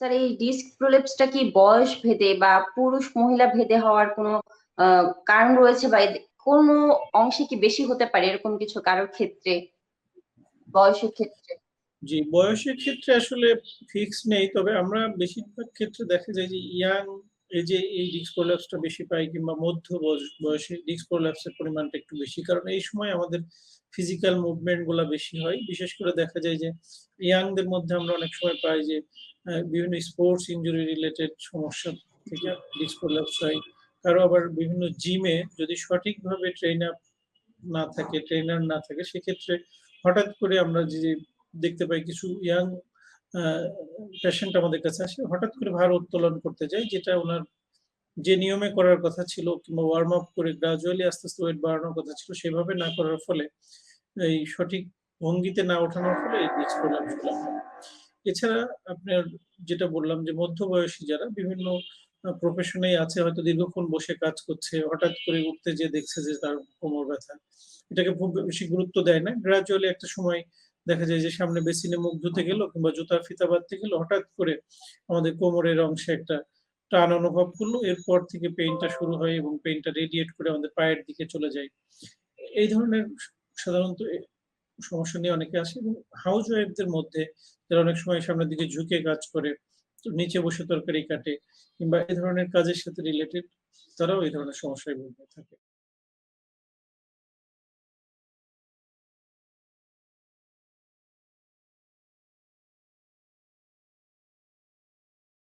Sir এই disk প্রলেপসটা কি বয়স ভেদে বা পুরুষ মহিলা ভেদে হওয়ার কোনো কারণ রয়েছে বা কোনো অংশে কি বেশি হতে পারে এরকম কিছু কারোর ক্ষেত্রে? বয়সের ক্ষেত্রে। জি, বয়সের ক্ষেত্রে আসলে ফিক্স নেই, তবে আমরা বেশিরভাগ ক্ষেত্রে দেখা যায় যে ইয়াং এজে এই ডিস্ক প্রোল্যাপসটা বেশি পাই কিংবা মধ্য বয়স- ডিস্ক প্রোল্যাপসের পরিমাণটা একটু বেশি, কারণ এই সময় আমাদের ফিজিক্যাল মুভমেন্টগুলা বেশি হয়। বিশেষ করে দেখা যায় যে ইয়াংদের মধ্যে আমরা অনেক সময় পাই যে বিভিন্ন স্পোর্টস ইনজুরি রিলেটেড সমস্যা থেকে ডিস্ক প্রোল্যাপস হয়। কারও আবার বিভিন্ন জিমে যদি সঠিকভাবে ট্রেন আপ না থাকে ট্রেনার না থাকে, সেক্ষেত্রে হঠাৎ করে আমরা যে দেখতে পাই কিছু ইয়াং পেশেন্ট আমাদের কাছে আসে, হঠাৎ করে ভার উত্তোলন করতে যায়, যেটা ওনার যে নিয়মে করার কথা ছিল, কিংবা ওয়ার্ম আপ করে গ্রাজুয়ালি আস্তে আস্তে ওয়েট বাড়ানোর কথা ছিল, সেভাবে না করার ফলে, এই সঠিক ভঙ্গিতে না ওঠানোর ফলে এই প্রবলেমগুলো হয় এছাড়া আপনার যেটা বললাম যে মধ্যবয়সী যারা, বিভিন্ন প্রফেশনে আছে, হয়তো দীর্ঘক্ষণ বসে কাজ করছে, হঠাৎ করে উঠতে যে দেখছে যে তার কোমর ব্যথা, এটাকে খুব বেশি গুরুত্ব দেয় না। গ্রাজুয়ালি একটা সময় দেখা যায় যে সামনে বেসিনে মুখ ধুতে গেল কিংবা জুতার ফিতা বাঁধতে গেল, হঠাৎ করে আমাদের কোমরের অংশে একটা টান অনুভব করল। এরপর থেকে পেইনটা শুরু হয় এবং পেইনটা রেডিয়েট করে আমাদের পায়ের দিকে চলে যায়। এই ধরনের সাধারণত সমস্যা নিয়ে অনেকে আসে এবং হাউস ওয়াইফদের মধ্যে যারা অনেক সময় সামনের দিকে ঝুঁকে কাজ করে নিচে বসে তরকারি কাটে কিংবা এই ধরনের কাজের সাথে রিলেটেড তারাও এই ধরনের সমস্যায় ভুগে থাকে।